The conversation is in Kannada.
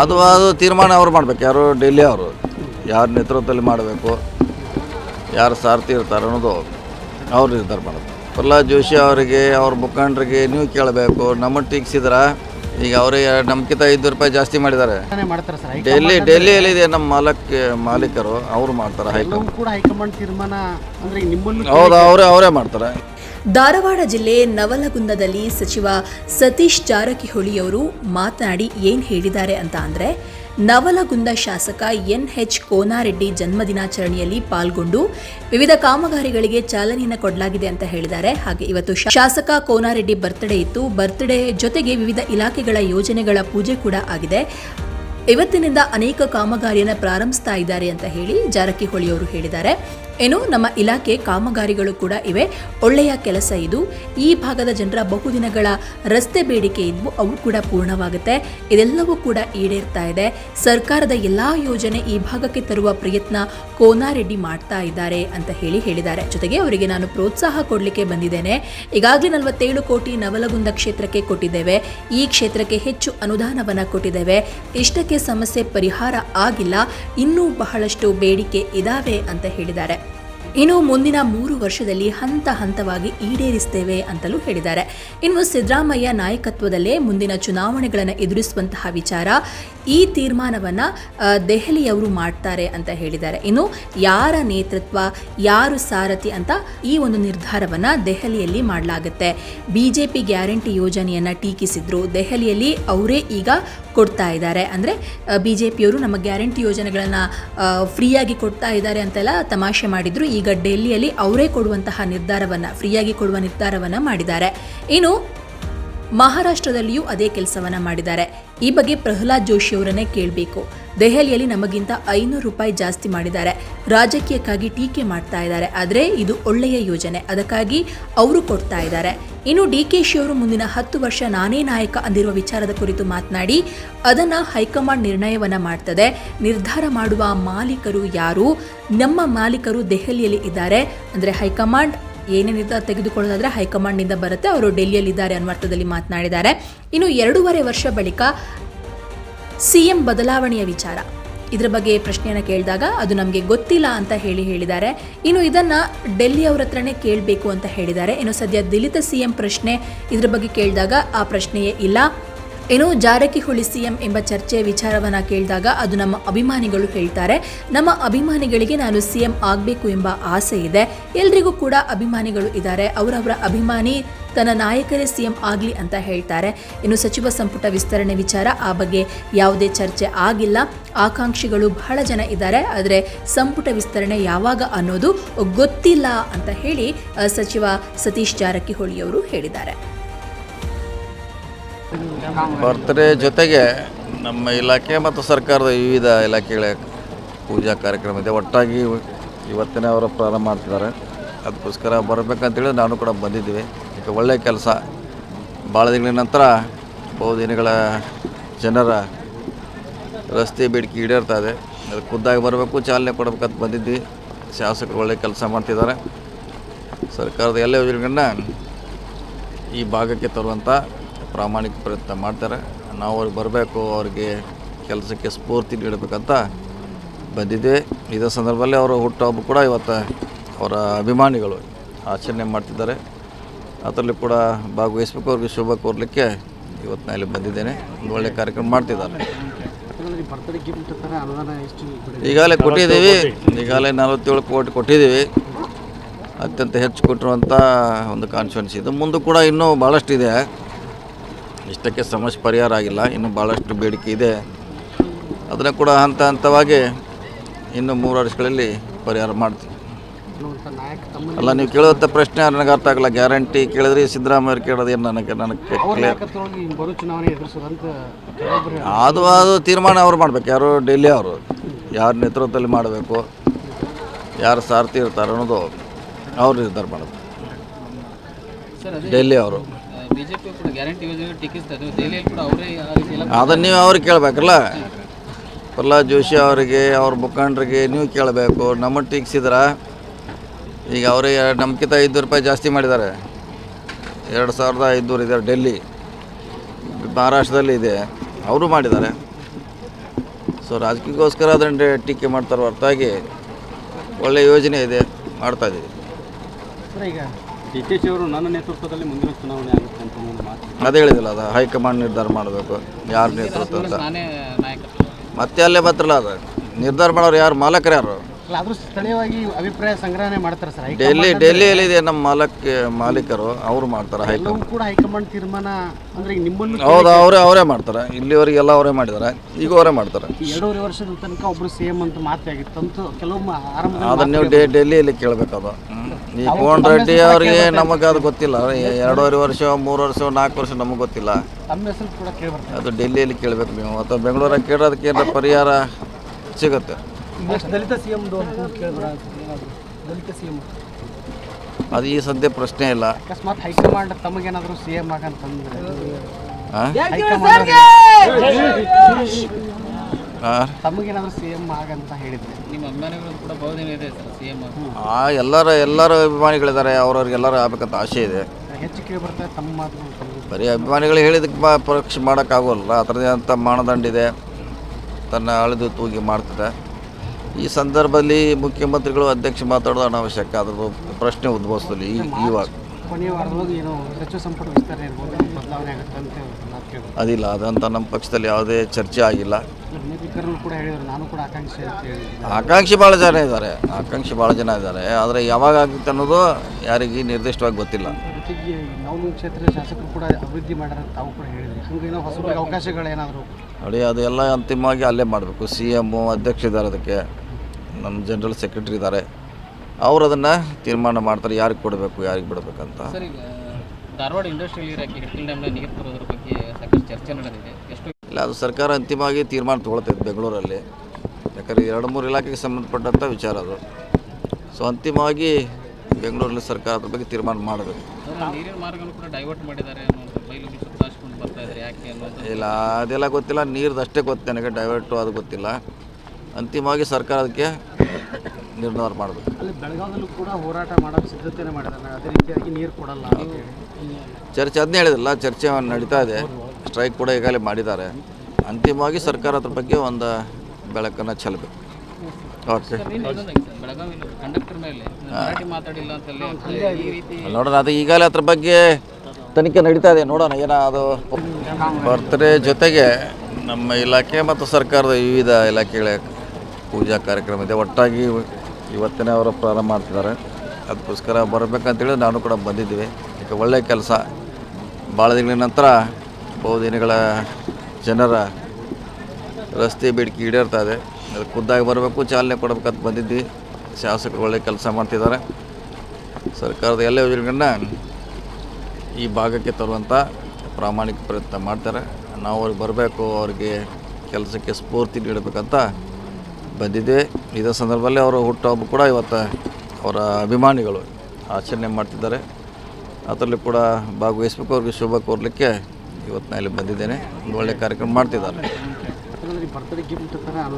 ಅದು ಅದು ತೀರ್ಮಾನ ಅವ್ರು ಮಾಡ್ಬೇಕು. ಯಾರು ಡೆಲ್ಲಿ ಅವರು ಯಾರ ನೇತೃತ್ವದಲ್ಲಿ ಮಾಡಬೇಕು ಯಾರು ಸಾರ್ಥಿ ಇರ್ತಾರೆ ಅನ್ನೋದು ಅವ್ರು ನಿರ್ಧಾರ ಮಾಡೋದು ಪ್ರಹ್ಲಾದ್ ಜೋಶಿ ಅವರಿಗೆ ಅವ್ರ ಮುಖಂಡರಿಗೆ ನೀವು ಕೇಳಬೇಕು. ನಮ್ಮನ್ನು ಟೀಕ್ಸಿದ್ರೆ ಈಗ ಅವರಿಗೆ ನಮ್ಗಿಂತ ಐದು ರೂಪಾಯಿ ಜಾಸ್ತಿ ಮಾಡಿದ್ದಾರೆ. ಡೆಲ್ಲಿ ಡೆಲ್ಲಿಯಲ್ಲಿ ಇದೆ ನಮ್ಮ ಮಾಲಕ್ ಮಾಲೀಕರು ಅವರು ಮಾಡ್ತಾರೆ ಹೈಕಮಾಂಡ್. ಹೌದು ಅವರೇ ಅವರೇ ಮಾಡ್ತಾರೆ. ಧಾರವಾಡ ಜಿಲ್ಲೆ ನವಲಗುಂದದಲ್ಲಿ ಸಚಿವ ಸತೀಶ್ ಜಾರಕಿಹೊಳಿಯವರು ಮಾತನಾಡಿ ಏನ್ ಹೇಳಿದ್ದಾರೆ ಅಂತ ಅಂದ್ರೆ, ನವಲಗುಂದ ಶಾಸಕ ಎನ್ ಎಚ್ ಕೋನಾರೆಡ್ಡಿ ಜನ್ಮದಿನಾಚರಣೆಯಲ್ಲಿ ಪಾಲ್ಗೊಂಡು ವಿವಿಧ ಕಾಮಗಾರಿಗಳಿಗೆ ಚಾಲನೆಯನ್ನು ಕೊಡಲಾಗಿದೆ ಅಂತ ಹೇಳಿದ್ದಾರೆ. ಹಾಗೆ ಇವತ್ತು ಶಾಸಕ ಕೋನಾರೆಡ್ಡಿ ಬರ್ತ್ಡೇ ಇತ್ತು. ಬರ್ತ್ಡೇ ಜೊತೆಗೆ ವಿವಿಧ ಇಲಾಖೆಗಳ ಯೋಜನೆಗಳ ಪೂಜೆ ಕೂಡ ಆಗಿದೆ. ಇವತ್ತಿನಿಂದ ಅನೇಕ ಕಾಮಗಾರಿಯನ್ನು ಪ್ರಾರಂಭಿಸ್ತಾ ಇದ್ದಾರೆ ಅಂತ ಹೇಳಿ ಜಾರಕಿಹೊಳಿ ಅವರು ಹೇಳಿದ್ದಾರೆ. ಏನು ನಮ್ಮ ಇಲಾಖೆ ಕಾಮಗಾರಿಗಳು ಕೂಡ ಇವೆ. ಒಳ್ಳೆಯ ಕೆಲಸ ಇದು. ಈ ಭಾಗದ ಜನರ ಬಹುದಿನಗಳ ರಸ್ತೆ ಬೇಡಿಕೆ ಇದ್ವು, ಅವು ಕೂಡ ಪೂರ್ಣವಾಗುತ್ತೆ. ಇದೆಲ್ಲವೂ ಕೂಡ ಈಡೇರ್ತಾ ಇದೆ. ಸರ್ಕಾರದ ಎಲ್ಲಾ ಯೋಜನೆ ಈ ಭಾಗಕ್ಕೆ ತರುವ ಪ್ರಯತ್ನ ಕೋನಾರೆಡ್ಡಿ ಮಾಡ್ತಾ ಇದ್ದಾರೆ ಅಂತ ಹೇಳಿ ಹೇಳಿದ್ದಾರೆ. ಜೊತೆಗೆ ಅವರಿಗೆ ನಾನು ಪ್ರೋತ್ಸಾಹ ಕೊಡಲಿಕ್ಕೆ ಬಂದಿದ್ದೇನೆ. ಈಗಾಗಲೇ ನಲವತ್ತೇಳು ಕೋಟಿ ನವಲಗುಂದ ಕ್ಷೇತ್ರಕ್ಕೆ ಕೊಟ್ಟಿದ್ದೇವೆ. ಈ ಕ್ಷೇತ್ರಕ್ಕೆ ಹೆಚ್ಚು ಅನುದಾನವನ್ನು ಕೊಟ್ಟಿದ್ದೇವೆ. ಇಷ್ಟಕ್ಕೆ ಸಮಸ್ಯೆ ಪರಿಹಾರ ಆಗಿಲ್ಲ. ಇನ್ನೂ ಬಹಳಷ್ಟು ಬೇಡಿಕೆ ಇದಾವೆ ಅಂತ ಹೇಳಿದ್ದಾರೆ. ಇನ್ನು ಮುಂದಿನ ಮೂರು ವರ್ಷದಲ್ಲಿ ಹಂತ ಹಂತವಾಗಿ ಈಡೇರಿಸ್ತೇವೆ ಅಂತಲೂ ಹೇಳಿದ್ದಾರೆ. ಇನ್ನು ಸಿದ್ದರಾಮಯ್ಯ ನಾಯಕತ್ವದಲ್ಲೇ ಮುಂದಿನ ಚುನಾವಣೆಗಳನ್ನು ಎದುರಿಸುವಂತಹ ವಿಚಾರ ಈ ತೀರ್ಮಾನವನ್ನ ದೆಹಲಿಯವರು ಮಾಡ್ತಾರೆ ಅಂತ ಹೇಳಿದ್ದಾರೆ. ಇನ್ನು ಯಾರ ನೇತೃತ್ವ, ಯಾರು ಸಾರಥಿ ಅಂತ ಈ ಒಂದು ನಿರ್ಧಾರವನ್ನ ದೆಹಲಿಯಲ್ಲಿ ಮಾಡಲಾಗುತ್ತೆ. ಬಿಜೆಪಿ ಗ್ಯಾರಂಟಿ ಯೋಜನೆಯನ್ನ ಟೀಕಿಸಿದ್ರು ದೆಹಲಿಯಲ್ಲಿ, ಅವರೇ ಈಗ ಕೊಡ್ತಾ ಇದ್ದಾರೆ. ಅಂದರೆ ಬಿ ಜೆ ನಮ್ಮ ಗ್ಯಾರಂಟಿ ಯೋಜನೆಗಳನ್ನು ಫ್ರೀಯಾಗಿ ಕೊಡ್ತಾ ಇದ್ದಾರೆ ಅಂತೆಲ್ಲ ತಮಾಷೆ ಮಾಡಿದ್ರು. ಈಗ ಡೆಲ್ಲಿಯಲ್ಲಿ ಅವರೇ ಕೊಡುವಂತಹ ನಿರ್ಧಾರವನ್ನು ಫ್ರೀಯಾಗಿ ಕೊಡುವ ನಿರ್ಧಾರವನ್ನು ಮಾಡಿದ್ದಾರೆ. ಇನ್ನು ಮಹಾರಾಷ್ಟ್ರದಲ್ಲಿಯೂ ಅದೇ ಕೆಲಸವನ್ನ ಮಾಡಿದ್ದಾರೆ. ಈ ಬಗ್ಗೆ ಪ್ರಹ್ಲಾದ್ ಜೋಶಿ ಅವರನ್ನೇ ಕೇಳಬೇಕು. ದೆಹಲಿಯಲ್ಲಿ ನಮಗಿಂತ ಐನೂರು ರೂಪಾಯಿ ಜಾಸ್ತಿ ಮಾಡಿದ್ದಾರೆ. ರಾಜಕೀಯಕ್ಕಾಗಿ ಟೀಕೆ ಮಾಡ್ತಾ ಇದ್ದಾರೆ. ಆದರೆ ಇದು ಒಳ್ಳೆಯ ಯೋಜನೆ. ಅದಕ್ಕಾಗಿ ಅವರು ಕೊಡ್ತಾ ಇದ್ದಾರೆ. ಇನ್ನು ಡಿ ಕೆ ಶಿಯವರು ಮುಂದಿನ ಹತ್ತು ವರ್ಷ ನಾನೇ ನಾಯಕ ಅಂದಿರುವ ವಿಚಾರದ ಕುರಿತು ಮಾತನಾಡಿ, ಅದನ್ನ ಹೈಕಮಾಂಡ್ ನಿರ್ಣಯವನ್ನ ಮಾಡ್ತದೆ. ನಿರ್ಧಾರ ಮಾಡುವ ಮಾಲೀಕರು ಯಾರು? ನಮ್ಮ ಮಾಲೀಕರು ದೆಹಲಿಯಲ್ಲಿ ಇದ್ದಾರೆ. ಅಂದರೆ ಹೈಕಮಾಂಡ್ ಏನೇ ನಿರ್ಧಾರ ತೆಗೆದುಕೊಳ್ಳೋದಾದ್ರೆ ಹೈಕಮಾಂಡ್ನಿಂದ ಬರುತ್ತೆ. ಅವರು ಡೆಲ್ಲಿಯಲ್ಲಿದ್ದಾರೆ ಅನ್ನೋ ಅರ್ಥದಲ್ಲಿ ಮಾತನಾಡಿದ್ದಾರೆ. ಇನ್ನು ಎರಡೂವರೆ ವರ್ಷ ಬಳಿಕ ಸಿಎಂ ಬದಲಾವಣೆಯ ವಿಚಾರ. ಇದರ ಬಗ್ಗೆ ಪ್ರಶ್ನೆಯನ್ನು ಕೇಳಿದಾಗ ಅದು ನಮಗೆ ಗೊತ್ತಿಲ್ಲ ಅಂತ ಹೇಳಿ ಹೇಳಿದ್ದಾರೆ. ಇನ್ನು ಇದನ್ನ ಡೆಲ್ಲಿ ಅವ್ರ ಹತ್ರನೇ ಕೇಳಬೇಕು ಅಂತ ಹೇಳಿದ್ದಾರೆ. ಇನ್ನು ಸದ್ಯ ದಲಿತ ಸಿಎಂ ಪ್ರಶ್ನೆ ಇದರ ಬಗ್ಗೆ ಕೇಳಿದಾಗ ಆ ಪ್ರಶ್ನೆಯೇ ಇಲ್ಲ. ಇನ್ನು ಜಾರಕಿಹೊಳಿ ಸಿಎಂ ಎಂಬ ಚರ್ಚೆ ವಿಚಾರವನ್ನ ಕೇಳಿದಾಗ ಅದು ನಮ್ಮ ಅಭಿಮಾನಿಗಳು ಹೇಳ್ತಾರೆ. ನಮ್ಮ ಅಭಿಮಾನಿಗಳಿಗೆ ನಾನು ಸಿಎಂ ಆಗಬೇಕು ಎಂಬ ಆಸೆ ಇದೆ. ಎಲ್ರಿಗೂ ಕೂಡ ಅಭಿಮಾನಿಗಳು ಇದ್ದಾರೆ. ಅವರವರ ಅಭಿಮಾನಿ ತನ್ನ ನಾಯಕರೇ ಸಿಎಂ ಆಗಲಿ ಅಂತ ಹೇಳ್ತಾರೆ. ಇನ್ನು ಸಚಿವ ಸಂಪುಟ ವಿಸ್ತರಣೆ ವಿಚಾರ, ಆ ಬಗ್ಗೆ ಯಾವುದೇ ಚರ್ಚೆ ಆಗಿಲ್ಲ. ಆಕಾಂಕ್ಷಿಗಳು ಬಹಳ ಜನ ಇದ್ದಾರೆ. ಆದರೆ ಸಂಪುಟ ವಿಸ್ತರಣೆ ಯಾವಾಗ ಅನ್ನೋದು ಗೊತ್ತಿಲ್ಲ ಅಂತ ಹೇಳಿ ಸಚಿವ ಸತೀಶ್ ಜಾರಕಿಹೊಳಿಯವರು ಹೇಳಿದ್ದಾರೆ. ಬರ್ತ್ಡೇ ಜೊತೆಗೆ ನಮ್ಮ ಇಲಾಖೆ ಮತ್ತು ಸರ್ಕಾರದ ವಿವಿಧ ಇಲಾಖೆಗಳ ಪೂಜಾ ಕಾರ್ಯಕ್ರಮ ಇದೆ. ಒಟ್ಟಾಗಿ ಇವತ್ತಿನ ಅವರು ಪ್ರಾರಂಭ ಮಾಡ್ತಿದ್ದಾರೆ. ಅದಕ್ಕೋಸ್ಕರ ಬರಬೇಕಂತೇಳಿ ನಾನು ಕೂಡ ಬಂದಿದ್ದೀವಿ. ಈಗ ಒಳ್ಳೆಯ ಕೆಲಸ. ಭಾಳ ದಿನಗಳ ನಂತರ ಬಹುದಿನಗಳ ಜನರ ರಸ್ತೆ ಬೇಡಿಕೆ ಈಡೇರ್ತಾ ಇದೆ. ಅದು ಖುದ್ದಾಗಿ ಬರಬೇಕು, ಚಾಲನೆ ಕೊಡಬೇಕಂತ ಬಂದಿದ್ವಿ ಶಾಸಕರು ಒಳ್ಳೆಯ ಕೆಲಸ ಮಾಡ್ತಿದ್ದಾರೆ. ಸರ್ಕಾರದ ಎಲ್ಲ ಯೋಜನೆಗಳನ್ನ ಈ ಭಾಗಕ್ಕೆ ತರುವಂಥ ಪ್ರಾಮಾಣಿಕ ಪ್ರಯತ್ನ ಮಾಡ್ತಾರೆ. ನಾವು ಅವ್ರಿಗೆ ಬರಬೇಕು, ಅವ್ರಿಗೆ ಕೆಲಸಕ್ಕೆ ಸ್ಫೂರ್ತಿ ನೀಡಬೇಕಂತ ಬಂದಿದ್ದೆ. ಇದೇ ಸಂದರ್ಭದಲ್ಲಿ ಅವರು ಹುಟ್ಟುಹಬ್ಬ ಕೂಡ ಇವತ್ತು ಅವರ ಅಭಿಮಾನಿಗಳು ಆಚರಣೆ ಮಾಡ್ತಿದ್ದಾರೆ. ಅದರಲ್ಲಿ ಕೂಡ ಭಾಗವಹಿಸ್ಬೇಕು, ಅವ್ರಿಗೆ ಶುಭ ಕೋರಲಿಕ್ಕೆ ಇವತ್ತು ನಾನು ಇಲ್ಲಿ ಬಂದಿದ್ದೇನೆ. ಒಂದು ಒಳ್ಳೆಯ ಕಾರ್ಯಕ್ರಮ ಮಾಡ್ತಿದ್ದಾರೆ? ಈಗಾಗಲೇ ಕೊಟ್ಟಿದ್ದೀವಿ. ಈಗಾಗಲೇ ನಲವತ್ತೇಳು ಕೋಟಿ ಕೊಟ್ಟಿದ್ದೀವಿ. ಅತ್ಯಂತ ಹೆಚ್ಚು ಕೊಟ್ಟಿರುವಂಥ ಒಂದು ಕಾನ್ಫಿಡೆನ್ಸ್ ಇದು. ಮುಂದೆ ಕೂಡ ಇನ್ನೂ ಭಾಳಷ್ಟಿದೆ ಇಷ್ಟಕ್ಕೆ ಸಮಸ್ಯೆ ಪರಿಹಾರ ಆಗಿಲ್ಲ. ಇನ್ನು ಭಾಳಷ್ಟು ಬೇಡಿಕೆ ಇದೆ. ಅದನ್ನು ಕೂಡ ಹಂತ ಹಂತವಾಗಿ ಇನ್ನು ಮೂರು ವರ್ಷಗಳಲ್ಲಿ ಪರಿಹಾರ ಮಾಡ್ತೀವಿ. ಅಲ್ಲ ನೀವು ಕೇಳುವಂಥ ಪ್ರಶ್ನೆ ನನಗೆ ಅರ್ಥ ಆಗಲ್ಲ. ಗ್ಯಾರಂಟಿ ಕೇಳಿದ್ರಿ ಸಿದ್ದರಾಮಯ್ಯ ಕೇಳೋದು ಏನು ನನಗೆ ನನಗೆ ಅದು ಅದು ತೀರ್ಮಾನ ಅವ್ರು ಮಾಡ್ಬೇಕು. ಯಾರು ಡೆಲ್ಲಿ ಅವರು ಯಾರ ನೇತೃತ್ವದಲ್ಲಿ ಮಾಡಬೇಕು ಯಾರು ಸಾರ್ಥಿ ಇರ್ತಾರೆ ಅನ್ನೋದು ಅವ್ರು ನಿರ್ಧಾರ ಮಾಡೋದು. ಡೆಲ್ಲಿ ಅವರು. ಬಿಜೆಪಿ ಕೂಡ ಗ್ಯಾರಂಟಿ ಯೋಜನೆ ಟೀಕಿಸ್ತಾ ಇದ್ರು ದೆಹಲಿಯಲ್ಲಿ ಕೂಡ ಅವರೇ ಆ ರೀತಿ ಎಲ್ಲ ಅದನ್ನು ನೀವು ಅವ್ರಿಗೆ ಕೇಳಬೇಕಲ್ಲ? ಪ್ರಹ್ಲಾದ್ ಜೋಶಿ ಅವರಿಗೆ ಅವ್ರ ಮುಖಂಡರಿಗೆ ನೀವು ಕೇಳಬೇಕು. ನಮ್ಮನ್ನು ಟೀಕ್ಸಿದ್ರ? ಈಗ ಅವರಿಗೆ ನಮ್ಗಿಂತ ಐದುನೂರು ರೂಪಾಯಿ ಜಾಸ್ತಿ ಮಾಡಿದ್ದಾರೆ. ಎರಡು ಸಾವಿರದ ಐದುನೂರು ಇದೆ ಡೆಲ್ಲಿ ಮಹಾರಾಷ್ಟ್ರದಲ್ಲಿ ಇದೆ. ಅವರು ಮಾಡಿದ್ದಾರೆ. ಸೊ ರಾಜಕೀಯಕ್ಕೋಸ್ಕರ ಅದನ್ನು ಟೀಕೆ ಮಾಡ್ತಾರೆ ಹೊರತಾಗಿ ಒಳ್ಳೆಯ ಯೋಜನೆ ಇದೆ ಮಾಡ್ತಾ ಇದ್ದೀವಿ. ಸರ್ ಈಗ ಡಿ ಕೆ ಶಿ ಅವರು ನನ್ನ ನೇತೃತ್ವದಲ್ಲಿ ಮುಂದಿನ ಚುನಾವಣೆ ಆಗುತ್ತೆ ಅಂತ ಒಂದು ಮಾತು ಅದೇ ಹೇಳಿದಿಲ್ಲ ಅದು ಹೈಕಮಾಂಡ್ ನಿರ್ಧಾರ ಮಾಡಬೇಕು. ಯಾರು ನೇತೃತ್ವ ಅಂತ. ನಾನೇ ನಾಯಕ. ಮತ್ತೆ ಅಲ್ಲೇ ಬತ್ತಲ್ಲ ಅದು ನಿರ್ಧಾರ ಮಾಡೋರು ಯಾರು? ಮಾಲಕರು ಯಾರು? ಆದರೂ ಸ್ಥಳೀಯವಾಗಿ ಅಭಿಪ್ರಾಯ ಸಂಗ್ರಹಣೆ ಮಾಡ್ತಾರೆ ಸರ್ ಡೆಲ್ಲಿ ಡೆಲ್ಲಿಯಲ್ಲಿದೆ ನಮ್ಮ ಮಾಲಕ್ ಮಾಲೀಕರು ಅವರು ಮಾಡ್ತಾರೆ ಹೈಕಮಾಂಡ್. ಕೂಡ ಹೈಕಮಾಂಡ್ ತೀರ್ಮಾನ ಅಂದ್ರೆ ಈಗ ನಿಮ್ಮನ್ನು ಹೌದು ಅವರೇ ಅವರೇ ಮಾಡ್ತಾರೆ. ಇಲ್ಲಿವರೆಗೆಲ್ಲ ಅವರೇ ಮಾಡಿದ್ದಾರೆ. ಈಗ ಅವರೇ ಮಾಡ್ತಾರೆ. ಎರಡೂವರೆ ವರ್ಷದ ತನಕ ಒಬ್ರು ಸೇಮ್ ಅಂತ ಮಾತಾಗಿತ್ತು ಕೆಲವೊಮ್ಮೆ ಆರಂಭದಲ್ಲಿ ಅದನ್ನ ನೀವು ಡೆಲ್ಲಿಯಲ್ಲಿ ಕೇಳಬೇಕು ಅದು. ಈ ಕೋನ್ ರೆಡ್ಡಿ ಅವರಿಗೆ ನಮಗೆ ಅದು ಗೊತ್ತಿಲ್ಲ ಎರಡೂವರೆ ವರ್ಷ ಮೂರು ವರ್ಷ ನಾಲ್ಕು ವರ್ಷ ನಮಗೆ ಗೊತ್ತಿಲ್ಲ ತಮ್ಮ ಹೆಸರು ಕೂಡ ಕೇಳಿ ಬರ್ತದೆ ಅದು ಡೆಲ್ಲಿಯಲ್ಲಿ ಕೇಳಬೇಕು ನೀವು ಅಥವಾ ಬೆಂಗಳೂರಾಗ ಕೇಳೋದಕ್ಕೆ ಏನಾರ ಪರಿಹಾರ ಸಿಗುತ್ತೆ ದಲಿತ ಸಿ ದಲಿತ ಸಿ ಅದು ಈ ಸದ್ಯ ಪ್ರಶ್ನೆ ಇಲ್ಲ ಅಕಸ್ಮಾತ್ ಹೈಕಮಾಂಡ್ ತಮಗೇನಾದರೂ ಸಿ ಎಂ ಆಗಂತಂದ್ರೆ ತಮಗೇನಾದರೂ ಸಿ ಎಂ ಆಗಂತ ಹೇಳಿದ್ರೆ? ನಿಮ್ಮ ಅಭಿಮಾನಿಗಳು ಕೂಡ ಬಹುದಿನ ಇದೆ ಸರ್ ಸಿ ಎಂ ಆ ಎಲ್ಲರ ಎಲ್ಲರ ಅಭಿಮಾನಿಗಳಿದ್ದಾರೆ ಅವ್ರವ್ರಿಗೆಲ್ಲರೂ ಆಗ್ಬೇಕಂತ ಆಸೆ ಇದೆ. ಹೆಚ್ಚು ಕೇಳಿ ಬರ್ತದೆ ತಮ್ಮ ಮಾತು ಬರೀ ಅಭಿಮಾನಿಗಳು ಹೇಳಿದಕ್ಕೆ ಪರೀಕ್ಷೆ ಮಾಡೋಕ್ಕಾಗೋಲ್ಲ. ಅದರದೇ ಅಂತ ಮಾನದಂಡ ಇದೆ. ತನ್ನ ಅಳೆದು ತೂಗಿ ಮಾಡ್ತದೆ. ಈ ಸಂದರ್ಭದಲ್ಲಿ ಮುಖ್ಯಮಂತ್ರಿಗಳು ಅಧ್ಯಕ್ಷ ಮಾತಾಡೋದು ಅನಾವಶ್ಯಕ. ಅದ್ರದ್ದು ಪ್ರಶ್ನೆ ಉದ್ಭವಿಸ್ತದೆ ಈ ಇವಾಗ ಕೊನೆಯ ವಾರದೊಳಗೆ ಏನೋ ಸಚಿವ ಸಂಪುಟ ವಿಸ್ತರಣೆ ಇರ್ಬೋದು ಬದಲಾವಣೆ ಆಗುತ್ತೆ ಅಂತ ಅದಿಲ್ಲ ಅದಂತ ನಮ್ಮ ಪಕ್ಷದಲ್ಲಿ ಯಾವುದೇ ಚರ್ಚೆ ಆಗಿಲ್ಲ. ಕೂಡ ಹೇಳಿದ್ರು ನಾನು ಕೂಡ ಆಕಾಂಕ್ಷಿ ಅಂತ ಹೇಳಿದ್ರು ಆಕಾಂಕ್ಷಿ ಭಾಳ ಜನ ಇದ್ದಾರೆ ಆಕಾಂಕ್ಷಿ ಭಾಳ ಜನ ಇದ್ದಾರೆ. ಆದರೆ ಯಾವಾಗ ಆಗುತ್ತೆ ಅನ್ನೋದು ಯಾರಿಗೆ ನಿರ್ದಿಷ್ಟವಾಗಿ ಗೊತ್ತಿಲ್ಲ. ಜೊತೆಗೆ ನಾವು ಕ್ಷೇತ್ರದ ಶಾಸಕರು ಕೂಡ ಅಭಿವೃದ್ಧಿ ಮಾಡ್ಯಾರ ತಾವು ಕೂಡ ಹೇಳಿದ್ರಿ. ಹಂಗೆ ಏನೋ ಹೊಸಬರಿಗೆ ಅವಕಾಶಗಳೇನಾದರೂ? ನೋಡಿ ಅದೆಲ್ಲ ಅಂತಿಮವಾಗಿ ಅಲ್ಲೇ ಮಾಡಬೇಕು. ಸಿ ಎಮ್ಮು ಅಧ್ಯಕ್ಷ ಇದ್ದಾರೆ ಅದಕ್ಕೆ. ನಮ್ಮ ಜನರಲ್ ಸೆಕ್ರೆಟರಿ ಇದ್ದಾರೆ. ಅವ್ರು ಅದನ್ನು ತೀರ್ಮಾನ ಮಾಡ್ತಾರೆ ಯಾರಿಗೆ ಕೊಡಬೇಕು ಯಾರಿಗೆ ಬಿಡಬೇಕಂತ. ಸರ್ ಈಗ ಧಾರವಾಡ ಇಂಡಸ್ಟ್ರಿಯಲ್ ಏರಿಯಾಕ್ಕೆ ಹಿಟ್ಲ್ ಡ್ಯಾಮ್ನ ನೀರು ತರೋದ್ರ ಬಗ್ಗೆ ಸಾಕಷ್ಟು ಚರ್ಚೆ ನಡೆದಿದೆ. ಎಷ್ಟು ಇಲ್ಲ ಅದು ಸರ್ಕಾರ ಅಂತಿಮವಾಗಿ ತೀರ್ಮಾನ ತೊಗೊಳ್ತೈತೆ ಬೆಂಗಳೂರಲ್ಲಿ. ಯಾಕಂದರೆ ಎರಡು ಮೂರು ಇಲಾಖೆಗೆ ಸಂಬಂಧಪಟ್ಟಂಥ ವಿಚಾರ ಅದು. ಸೊ ಅಂತಿಮವಾಗಿ ಬೆಂಗಳೂರಲ್ಲಿ ಸರ್ಕಾರ ಅದ್ರ ಬಗ್ಗೆ ತೀರ್ಮಾನ ಮಾಡಬೇಕು. ನೀರಿನ ಕೂಡ ಡೈವರ್ಟ್ ಮಾಡಿದ್ದಾರೆ ಇಲ್ಲ ಅದೆಲ್ಲ ಗೊತ್ತಿಲ್ಲ. ನೀರ್ದು ಅಷ್ಟೇ ಗೊತ್ತು ನನಗೆ ಡೈವರ್ಟು ಅದು ಗೊತ್ತಿಲ್ಲ. ಅಂತಿಮವಾಗಿ ಸರ್ಕಾರ ಅದಕ್ಕೆ ನಿರ್ಧಾರ ಮಾಡಬೇಕು. ಅಲ್ಲಿ ಬೆಳಗಾವದಲ್ಲೂ ಕೂಡ ಹೋರಾಟ ಮಾಡೋಕ್ಕೆ ಸಿದ್ಧತೆನೇ ಮಾಡಿದ್ದಾರೆ. ಅದೇ ರೀತಿಯಾಗಿ ನೀರು ಕೊಡಲ್ಲ ಅಂತ ಚರ್ಚೆ ಅದನ್ನೇ ಹೇಳಿದ್ರಲ್ಲ ಚರ್ಚೆ ನಡೀತಾ ಇದೆ. ಸ್ಟ್ರೈಕ್ ಕೂಡ ಈಗಾಗಲೇ ಮಾಡಿದ್ದಾರೆ. ಅಂತಿಮವಾಗಿ ಸರ್ಕಾರ ಅದ್ರ ಬಗ್ಗೆ ಒಂದು ಬೆಳಕನ್ನು ಚೆಲ್ಲಬೇಕು ಓಕೆ ನೋಡೋಣ ಅದು ಈಗಾಗಲೇ ಅದ್ರ ಬಗ್ಗೆ ತನಿಖೆ ನಡೀತಾ ಇದೆ. ನೋಡೋಣ ಏನೋ ಅದು ಬರ್ತ್ಡೇ ಜೊತೆಗೆ ನಮ್ಮ ಇಲಾಖೆ ಮತ್ತು ಸರ್ಕಾರದ ವಿವಿಧ ಇಲಾಖೆಗಳ ಪೂಜಾ ಕಾರ್ಯಕ್ರಮ ಇದೆ. ಒಟ್ಟಾಗಿ ಇವತ್ತಿನ ಅವರು ಪ್ರಾರಂಭ ಮಾಡ್ತಿದ್ದಾರೆ. ಅದಕ್ಕೋಸ್ಕರ ಬರಬೇಕಂತೇಳಿ ನಾನು ಕೂಡ ಬಂದಿದ್ದೀವಿ. ಈಗ ಒಳ್ಳೆಯ ಕೆಲಸ. ಭಾಳ ದಿನಗಳ ನಂತರ ಬಹುದಿನಗಳ ಜನರ ರಸ್ತೆ ಬೇಡಿಕೆ ಈಡೇರ್ತಾ ಇದೆ. ಅದು ಖುದ್ದಾಗಿ ಬರಬೇಕು, ಚಾಲನೆ ಕೊಡಬೇಕಂತ ಬಂದಿದ್ವಿ ಶಾಸಕರು ಒಳ್ಳೆಯ ಕೆಲಸ ಮಾಡ್ತಿದ್ದಾರೆ. ಸರ್ಕಾರದ ಎಲ್ಲ ಯೋಜನೆಗಳನ್ನ ಈ ಭಾಗಕ್ಕೆ ತರುವಂಥ ಪ್ರಾಮಾಣಿಕ ಪ್ರಯತ್ನ ಮಾಡ್ತಾರೆ. ನಾವು ಅವ್ರಿಗೆ ಬರಬೇಕು, ಅವ್ರಿಗೆ ಕೆಲಸಕ್ಕೆ ಸ್ಫೂರ್ತಿ ನೀಡಬೇಕಂತ ಬಂದಿದ್ದೆ ಇದೇ ಸಂದರ್ಭದಲ್ಲಿ ಅವರು ಹುಟ್ಟುಹಬ್ಬ ಕೂಡ ಇವತ್ತು ಅವರ ಅಭಿಮಾನಿಗಳು ಆಚರಣೆ ಮಾಡ್ತಿದ್ದಾರೆ. ಅದರಲ್ಲಿ ಕೂಡ ಭಾಗವಹಿಸ್ಬೇಕು, ಅವ್ರಿಗೆ ಶುಭ ಕೋರಲಿಕ್ಕೆ ಇವತ್ತು ನಾನು ಇಲ್ಲಿ ಬಂದಿದ್ದೇನೆ. ಒಂದು ಒಳ್ಳೆಯ ಕಾರ್ಯಕ್ರಮ ಮಾಡ್ತಿದ್ದಾರೆ.